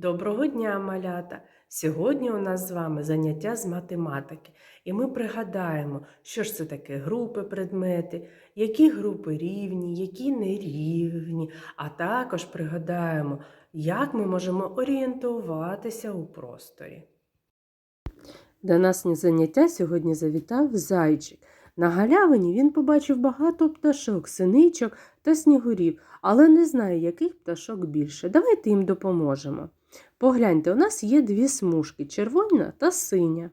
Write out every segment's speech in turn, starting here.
Доброго дня, малята! Сьогодні у нас з вами заняття з математики, і ми пригадаємо, що ж це таке групи предмети, які групи рівні, які нерівні, а також пригадаємо, як ми можемо орієнтуватися у просторі. До нас на заняття сьогодні завітав зайчик. На галявині він побачив багато пташок, синичок та снігурів, але не знає, яких пташок більше. Давайте їм допоможемо. Погляньте, у нас є дві смужки червона та синя.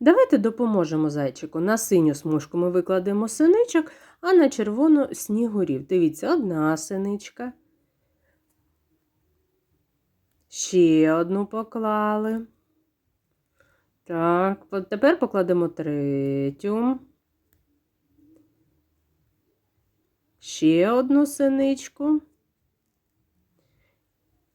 Давайте допоможемо зайчику. На синю смужку ми викладемо синичок, а на червону снігурів. Дивіться, одна синичка. Ще одну поклали. Так, тепер покладемо третю. Ще одну синичку.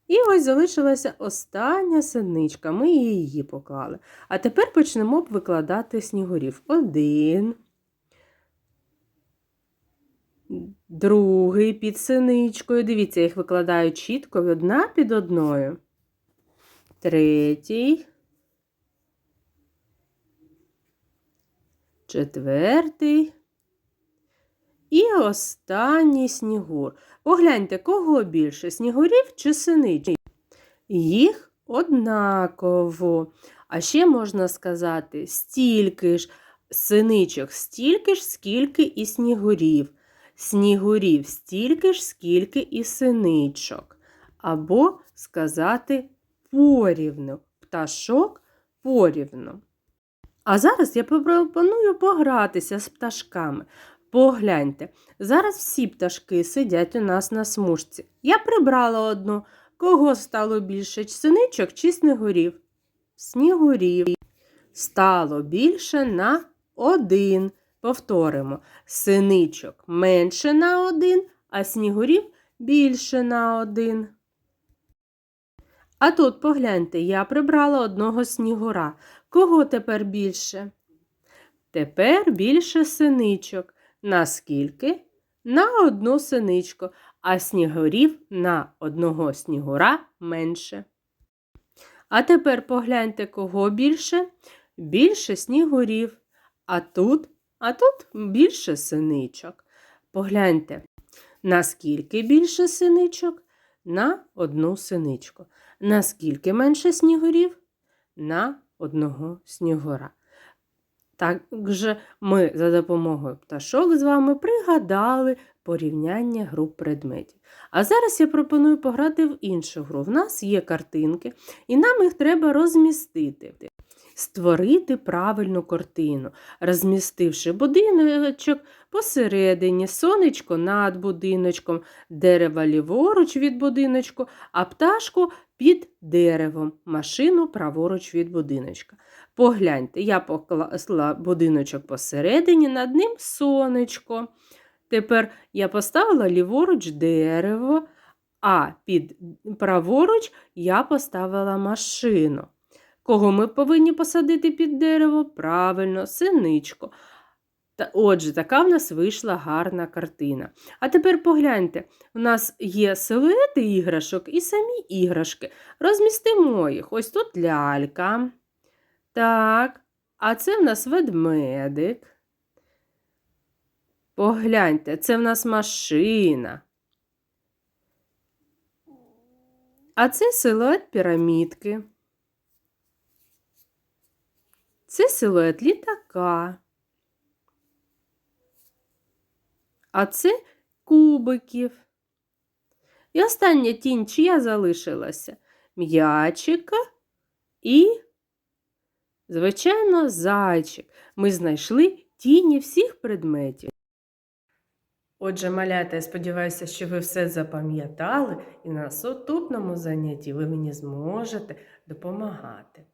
І ось залишилася остання синичка. Ми її поклали. А тепер почнемо б викладати снігурів. Один. Другий під синичкою. Дивіться, їх викладаю чітко одна під одною. Третій. Четвертий. І останній снігур. Погляньте, кого більше снігурів чи синичок? Їх однаково. А ще можна сказати, стільки ж синичок, стільки ж, скільки і снігурів. Снігурів стільки ж, скільки і синичок. Або сказати порівну. Пташок порівну. А зараз я пропоную погратися з пташками. Погляньте, зараз всі пташки сидять у нас на смужці. Я прибрала одну. Кого стало більше синичок чи снігурів? Снігурів. Стало більше на один. Повторимо. Синичок менше на один, а снігурів більше на один. А тут погляньте, я прибрала одного снігура. Кого тепер більше? Тепер більше синичок. Наскільки? На одну синичку, а снігурів на одного снігура менше. А тепер погляньте, кого більше? Більше снігурів. А тут, а тут більше синичок. Погляньте, наскільки більше синичок? На одну синичку. Наскільки менше снігурів? На одного снігура. Також ми за допомогою пташок з вами пригадали порівняння груп предметів. А зараз я пропоную пограти в іншу гру. В нас є картинки, і нам їх треба розмістити. Створити правильну картину, розмістивши будиночок посередині, сонечко над будиночком, дерево ліворуч від будиночку, а пташку під деревом, машину праворуч від будиночка. Погляньте, я поклала будиночок посередині, над ним сонечко. Тепер я поставила ліворуч дерево, а під праворуч я поставила машину. Кого ми повинні посадити під дерево? Правильно, синичку. Та, Отже, така в нас вийшла гарна картина. А тепер погляньте, у нас є силуети іграшок і самі іграшки. Розмістимо їх. Ось тут лялька. Так, а це в нас ведмедик. Погляньте, це в нас машина. А це силует пірамідки. Це силует літака. А це кубиків. І остання тінь чия залишилася? М'ячика і, звичайно, зайчик. Ми знайшли тіні всіх предметів. Отже, малята, я сподіваюся, що ви все запам'ятали і на наступному занятті ви мені зможете допомагати.